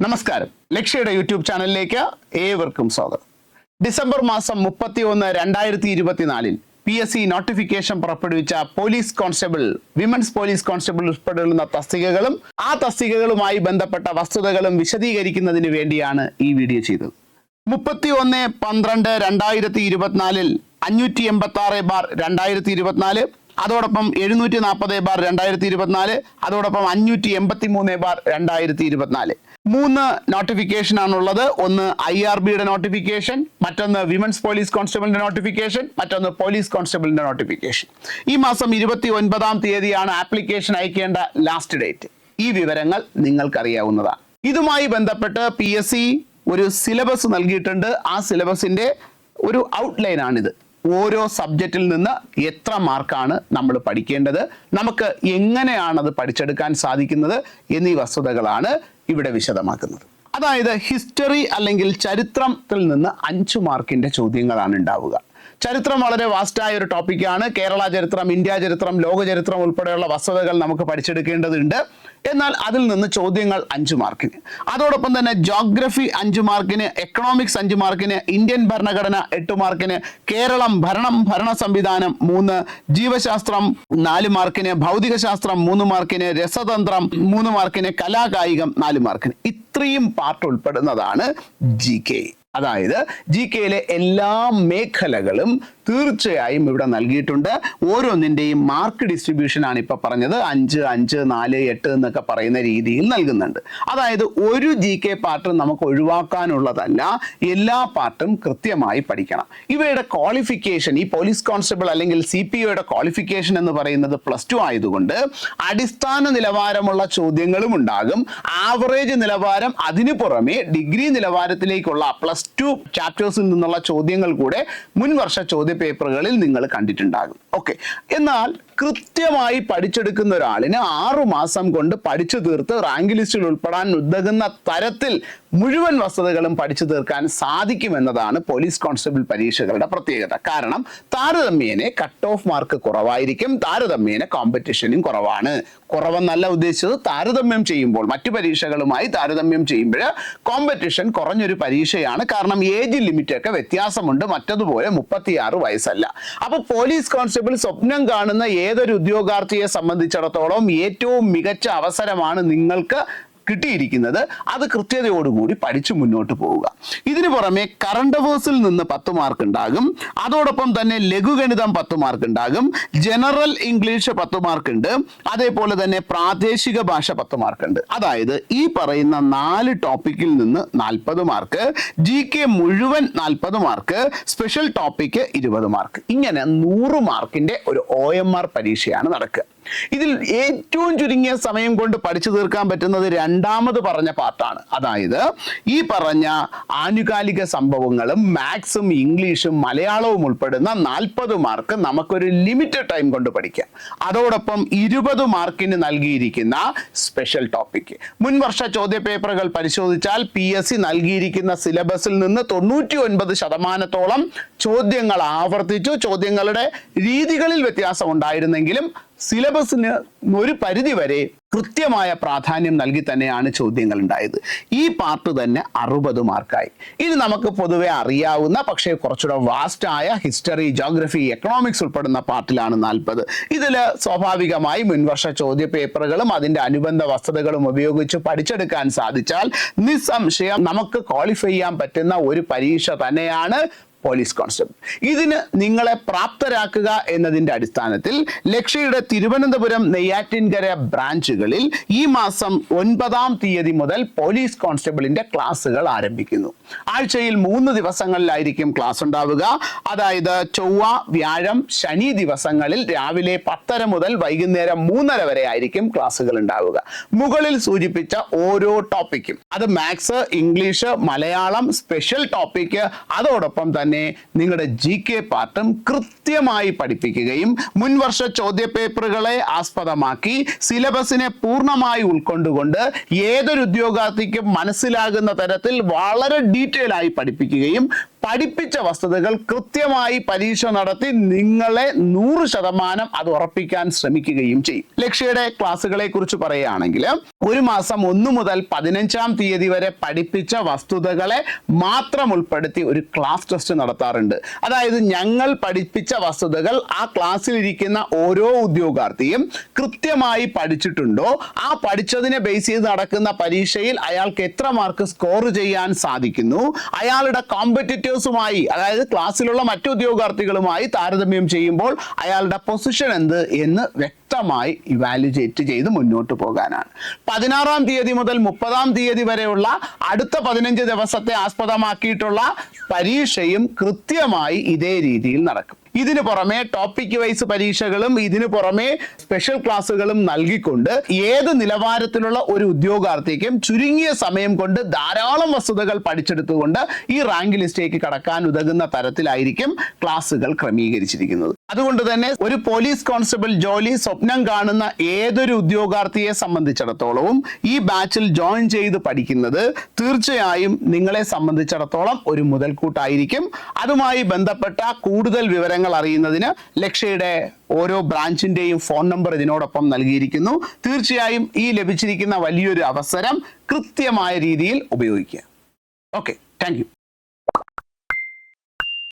നമസ്കാരം. ലക്ഷ്യയുടെ യൂട്യൂബ് ചാനലിലേക്ക് ഏവർക്കും സ്വാഗതം. ഡിസംബർ മാസം മുപ്പത്തി ഒന്ന് രണ്ടായിരത്തി ഇരുപത്തിനാലിൽ പി എസ് സി നോട്ടിഫിക്കേഷൻ പുറപ്പെടുവിച്ച police constable women's police constable ഉൾപ്പെടുന്ന തസ്തികകളും ആ തസ്തികകളുമായി ബന്ധപ്പെട്ട വസ്തുതകളും വിശദീകരിക്കുന്നതിന് വേണ്ടിയാണ് ഈ വീഡിയോ ചെയ്തത്. മുപ്പത്തി ഒന്ന് പന്ത്രണ്ട് രണ്ടായിരത്തി ഇരുപത്തിനാലിൽ അഞ്ഞൂറ്റി എൺപത്തി ആറ് ബാർ രണ്ടായിരത്തി ഇരുപത്തിനാല് അതോടൊപ്പം എഴുന്നൂറ്റി നാൽപ്പത് ബാർ രണ്ടായിരത്തി ഇരുപത്തിനാല് അതോടൊപ്പം അഞ്ഞൂറ്റി എൺപത്തി മൂന്ന് ബാർ രണ്ടായിരത്തി ഇരുപത്തിനാല് മൂന്ന് നോട്ടിഫിക്കേഷൻ ആണുള്ളത്. ഒന്ന് ഐ ആർ ബിയുടെ നോട്ടിഫിക്കേഷൻ മറ്റൊന്ന് വിമൻസ് പോലീസ് കോൺസ്റ്റബിളിന്റെ നോട്ടിഫിക്കേഷൻ മറ്റൊന്ന് പോലീസ് കോൺസ്റ്റബിളിന്റെ നോട്ടിഫിക്കേഷൻ ഈ മാസം ഇരുപത്തി ഒൻപതാം തീയതിയാണ് ആപ്ലിക്കേഷൻ അയക്കേണ്ട ലാസ്റ്റ് ഡേറ്റ് ഈ വിവരങ്ങൾ നിങ്ങൾക്കറിയാവുന്നതാണ്. ഇതുമായി ബന്ധപ്പെട്ട് പി എസ് സി ഒരു സിലബസ് നൽകിയിട്ടുണ്ട്. ആ സിലബസിന്റെ ഒരു ഔട്ട്ലൈൻ ആണിത്. ഓരോ സബ്ജക്റ്റിൽ നിന്ന് എത്ര മാർക്കാണ് നമ്മൾ പഠിക്കേണ്ടത് നമുക്ക് എങ്ങനെയാണ് അത് പഠിച്ചെടുക്കാൻ സാധിക്കുന്നത് എന്നീ വസ്തുതകളാണ് ഇവിടെ വിശദമാക്കുന്നത്. അതായത് ഹിസ്റ്ററി അല്ലെങ്കിൽ ചരിത്രത്തിൽ നിന്ന് അഞ്ച് മാർക്കിന്റെ ചോദ്യങ്ങളാണ് ഉണ്ടാവുക. ചരിത്രം വളരെ വാസ്റ്റായ ഒരു ടോപ്പിക്കാണ് കേരള ചരിത്രം ഇന്ത്യ ചരിത്രം ലോക ചരിത്രം ഉൾപ്പെടെയുള്ള വസ്തുതകൾ നമുക്ക് പഠിച്ചെടുക്കേണ്ടതുണ്ട്. എന്നാൽ അതിൽ നിന്ന് ചോദ്യങ്ങൾ അഞ്ച് മാർക്കിന് അതോടൊപ്പം തന്നെ ജോഗ്രഫി അഞ്ച് മാർക്കിന് എക്കണോമിക്സ് അഞ്ച് മാർക്കിന് ഇന്ത്യൻ ഭരണഘടന എട്ട് മാർക്കിന് കേരളം ഭരണം ഭരണ സംവിധാനം മൂന്ന് ജീവശാസ്ത്രം നാല് മാർക്കിന് ഭൗതികശാസ്ത്രം മൂന്ന് മാർക്കിന് രസതന്ത്രം മൂന്ന് മാർക്കിന് കലാകായികം നാല് മാർക്കിന് ഇത്രയും പാർട്ട് ഉൾപ്പെടുന്നതാണ് ജി കെ അതായത് ജി കെയിലെ എല്ലാ മേഖലകളും തീർച്ചയായും ഇവിടെ നൽകിയിട്ടുണ്ട്. ഓരോന്നിന്റെയും മാർക്ക് ഡിസ്ട്രിബ്യൂഷൻ ആണ് ഇപ്പോൾ പറഞ്ഞത്. അഞ്ച് അഞ്ച് നാല് എട്ട് എന്നൊക്കെ പറയുന്ന രീതിയിൽ നൽകുന്നുണ്ട്. അതായത് ഒരു ജി കെ പാർട്ട് നമുക്ക് ഒഴിവാക്കാനുള്ളതല്ല എല്ലാ പാർട്ടും കൃത്യമായി പഠിക്കണം. ഇവയുടെ ക്വാളിഫിക്കേഷൻ ഈ പോലീസ് കോൺസ്റ്റബിൾ അല്ലെങ്കിൽ സി പി ഒയുടെ ക്വാളിഫിക്കേഷൻ എന്ന് പറയുന്നത് പ്ലസ് ടു ആയതുകൊണ്ട് അടിസ്ഥാന നിലവാരമുള്ള ചോദ്യങ്ങളും ഉണ്ടാകും. ആവറേജ് നിലവാരം അതിനു പുറമെ ഡിഗ്രി നിലവാരത്തിലേക്കുള്ള പ്ലസ് ടു ചാപ്റ്റേഴ്സിൽ നിന്നുള്ള ചോദ്യങ്ങൾ കൂടെ മുൻവർഷ ചോദ്യ പേപ്പറുകളിൽ നിങ്ങൾ കണ്ടിട്ടുണ്ടാകും. ഓക്കെ എന്നാൽ കൃത്യമായി പഠിച്ചെടുക്കുന്ന ഒരാളിന് ആറു മാസം കൊണ്ട് പഠിച്ചു തീർത്ത് റാങ്ക് ലിസ്റ്റിൽ ഉൾപ്പെടാൻ ഉതകുന്ന തരത്തിൽ മുഴുവൻ വസ്തുതകളും പഠിച്ചു തീർക്കാൻ സാധിക്കുമെന്നതാണ് പോലീസ് കോൺസ്റ്റബിൾ പരീക്ഷകളുടെ പ്രത്യേകത. കാരണം താരതമ്യേനെ കട്ട് ഓഫ് മാർക്ക് കുറവായിരിക്കും. താരതമ്യേന കോമ്പറ്റീഷനും കുറവാണ്. കുറവെന്നല്ല ഉദ്ദേശിച്ചത്. താരതമ്യം ചെയ്യുമ്പോൾ മറ്റു പരീക്ഷകളുമായി താരതമ്യം ചെയ്യുമ്പോൾ കോമ്പറ്റീഷൻ കുറഞ്ഞൊരു പരീക്ഷയാണ്. കാരണം ഏജ് ലിമിറ്റൊക്കെ വ്യത്യാസമുണ്ട്. മറ്റതുപോലെ മുപ്പത്തിയാറ് വയസ്സല്ല. അപ്പോൾ പോലീസ് കോൺസ്റ്റബിൾ സ്വപ്നം കാണുന്ന ഏതൊരു ഉദ്യോഗാർത്ഥിയെ സംബന്ധിച്ചിടത്തോളം ഏറ്റവും മികച്ച അവസരമാണ് നിങ്ങൾക്ക് കിട്ടിയിരിക്കുന്നത് അത് കൃത്യതയോടുകൂടി പഠിച്ചു മുന്നോട്ട് പോവുക. ഇതിനു പുറമെ കറണ്ട് അഫേഴ്സിൽ നിന്ന് പത്ത് മാർക്ക് ഉണ്ടാകും. അതോടൊപ്പം തന്നെ ലഘുഗണിതം പത്ത് മാർക്ക് ഉണ്ടാകും. ജനറൽ ഇംഗ്ലീഷ് പത്ത് മാർക്ക് ഉണ്ട്. അതേപോലെ തന്നെ പ്രാദേശിക ഭാഷ പത്ത് മാർക്ക് ഉണ്ട്. അതായത് ഈ പറയുന്ന നാല് ടോപ്പിക്കിൽ നിന്ന് നാൽപ്പത് മാർക്ക് ജി കെ മുഴുവൻ നാൽപ്പത് മാർക്ക് സ്പെഷ്യൽ ടോപ്പിക്ക് ഇരുപത് മാർക്ക് ഇങ്ങനെ നൂറ് മാർക്കിന്റെ ഒരു ഒ എം ആർ പരീക്ഷയാണ് നടക്കുക. ഇതിൽ ഏറ്റവും ചുരുങ്ങിയ സമയം കൊണ്ട് പഠിച്ചു തീർക്കാൻ പറ്റുന്നത് രണ്ടാമത് പറഞ്ഞ പാർട്ടാണ് അതായത് ഈ പറഞ്ഞ ആനുകാലിക സംഭവങ്ങളും മാത്സും ഇംഗ്ലീഷും മലയാളവും ഉൾപ്പെടുന്ന നാൽപ്പത് മാർക്ക് നമുക്കൊരു ലിമിറ്റഡ് ടൈം കൊണ്ട് പഠിക്കാം. അതോടൊപ്പം ഇരുപത് മാർക്കിന് നൽകിയിരിക്കുന്ന സ്പെഷ്യൽ ടോപ്പിക് മുൻവർഷ ചോദ്യ പേപ്പറുകൾ പരിശോധിച്ചാൽ പി എസ് സി നൽകിയിരിക്കുന്ന സിലബസിൽ നിന്ന് തൊണ്ണൂറ്റി ഒൻപത് ശതമാനത്തോളം ചോദ്യങ്ങൾ ആവർത്തിച്ചു. ചോദ്യങ്ങളുടെ രീതികളിൽ വ്യത്യാസം ഉണ്ടായിരുന്നെങ്കിലും സിലബസിന് ഒരു പരിധി വരെ കൃത്യമായ പ്രാധാന്യം നൽകി തന്നെയാണ് ചോദ്യങ്ങൾ ഉണ്ടായത് ഈ പാർട്ട് തന്നെ അറുപത് മാർക്കായി. ഇനി നമുക്ക് പൊതുവെ അറിയാവുന്ന പക്ഷേ കുറച്ചുകൂടെ വാസ്റ്റായ ഹിസ്റ്ററി ജോഗ്രഫി എക്കണോമിക്സ് ഉൾപ്പെടുന്ന പാർട്ടിലാണ് നാൽപ്പത്. ഇതിൽ സ്വാഭാവികമായി മുൻവർഷ ചോദ്യ പേപ്പറുകളും അതിന്റെ അനുബന്ധ വസ്തുതകളും ഉപയോഗിച്ച് പഠിച്ചെടുക്കാൻ സാധിച്ചാൽ നിസ്സംശയം നമുക്ക് ക്വാളിഫൈ ചെയ്യാൻ പറ്റുന്ന ഒരു പരീക്ഷ തന്നെയാണ് പോലീസ് കോൺസ്റ്റബിൾ ഇതിന് നിങ്ങളെ പ്രാപ്തരാക്കുക എന്നതിന്റെ അടിസ്ഥാനത്തിൽ ലക്ഷ്യയുടെ തിരുവനന്തപുരം നെയ്യാറ്റിൻകര ബ്രാഞ്ചുകളിൽ ഈ മാസം ഒൻപതാം തീയതി മുതൽ പോലീസ് കോൺസ്റ്റബിളിന്റെ ക്ലാസ്സുകൾ ആരംഭിക്കുന്നു. ആഴ്ചയിൽ മൂന്ന് ദിവസങ്ങളിലായിരിക്കും ക്ലാസ് ഉണ്ടാവുക. അതായത് ചൊവ്വ വ്യാഴം ശനി ദിവസങ്ങളിൽ രാവിലെ പത്തര മുതൽ വൈകുന്നേരം മൂന്നര വരെ ആയിരിക്കും ക്ലാസ്സുകൾ ഉണ്ടാവുക. മുകളിൽ സൂചിപ്പിച്ച ഓരോ ടോപ്പിക്കും. അത് maths English Malayalam special topic അതോടൊപ്പം തന്നെ നിങ്ങളുടെ ജി കെ പാർട്ടും കൃത്യമായി പഠിപ്പിക്കുകയും മുൻവർഷ ചോദ്യപേപ്പറുകളെ ആസ്പദമാക്കി സിലബസിനെ പൂർണമായി ഉൾക്കൊണ്ടുകൊണ്ട് ഏതൊരു ഉദ്യോഗാർത്ഥിക്കും മനസ്സിലാകുന്ന തരത്തിൽ വളരെ ഡീറ്റെയിൽ ആയി പഠിപ്പിക്കുകയും പഠിപ്പിച്ച വസ്തുതകൾ കൃത്യമായി പരീക്ഷ നടത്തി നിങ്ങളെ നൂറ് ശതമാനം അത് ഉറപ്പിക്കാൻ ശ്രമിക്കുകയും ചെയ്യും. ലക്ഷ്യയുടെ ക്ലാസ്സുകളെ കുറിച്ച് പറയുകയാണെങ്കിൽ ഒരു മാസം ഒന്ന് മുതൽ പതിനഞ്ചാം തീയതി വരെ പഠിപ്പിച്ച വസ്തുതകളെ മാത്രം ഉൾപ്പെടുത്തി ഒരു ക്ലാസ് ടെസ്റ്റ് നടത്താറുണ്ട്. അതായത് ഞങ്ങൾ പഠിപ്പിച്ച വസ്തുതകൾ ആ ക്ലാസ്സിൽ ഇരിക്കുന്ന ഓരോ ഉദ്യോഗാർത്ഥിയും കൃത്യമായി പഠിച്ചിട്ടുണ്ടോ? ആ പഠിച്ചതിനെ ബേസ് ചെയ്ത് നടക്കുന്ന പരീക്ഷയിൽ അയാൾക്ക് എത്ര മാർക്ക് സ്കോർ ചെയ്യാൻ സാധിക്കുന്നു? അയാളുടെ കോമ്പറ്റീറ്റേഴ്സുമായി അതായത് ക്ലാസ്സിലുള്ള മറ്റു ഉദ്യോഗാർത്ഥികളുമായി താരതമ്യം ചെയ്യുമ്പോൾ അയാളുടെ പൊസിഷൻ എന്ത് എന്ന് വ്യക്തമായി ഇവാലുവേറ്റ് ചെയ്ത് മുന്നോട്ട് പോകാനാണ്. പതിനാറാം തീയതി മുതൽ മുപ്പതാം തീയതി വരെയുള്ള അടുത്ത പതിനഞ്ച് ദിവസത്തെ ആസ്പദമാക്കിയിട്ടുള്ള പരീക്ഷയും കൃത്യമായി ഇതേ രീതിയിൽ നടക്കും. ഇതിനു പുറമെ ടോപ്പിക് വൈസ് പരീക്ഷകളും ഇതിനു പുറമെ സ്പെഷ്യൽ ക്ലാസ്സുകളും നൽകിക്കൊണ്ട് ഏത് നിലവാരത്തിലുള്ള ഒരു ഉദ്യോഗാർത്ഥിക്കും ചുരുങ്ങിയ സമയം കൊണ്ട് ധാരാളം വസ്തുതകൾ പഠിച്ചെടുത്തുകൊണ്ട് ഈ റാങ്ക് ലിസ്റ്റിലേക്ക് കടക്കാൻ ഉതകുന്ന തരത്തിലായിരിക്കും ക്ലാസ്സുകൾ ക്രമീകരിച്ചിരിക്കുന്നത്. അതുകൊണ്ട് തന്നെ ഒരു പോലീസ് കോൺസ്റ്റബിൾ ജോലി സ്വപ്നം കാണുന്ന ഏതൊരു ഉദ്യോഗാർത്ഥിയെ സംബന്ധിച്ചിടത്തോളവും ഈ ബാച്ചിൽ ജോയിൻ ചെയ്ത് പഠിക്കുന്നത് തീർച്ചയായും നിങ്ങളെ സംബന്ധിച്ചിടത്തോളം ഒരു മുതൽക്കൂട്ടായിരിക്കും. അതുമായി ബന്ധപ്പെട്ട കൂടുതൽ വിവരങ്ങൾ അറിയുന്നതിന് ലക്ഷ്യയുടെ ഓരോ ബ്രാഞ്ചിന്റെയും ഫോൺ നമ്പർ ഇതിനോടൊപ്പം നൽകിയിരിക്കുന്നു. തീർച്ചയായും ഈ ലഭിച്ചിരിക്കുന്ന വലിയൊരു അവസരം കൃത്യമായ രീതിയിൽ ഉപയോഗിക്കുക. Okay thank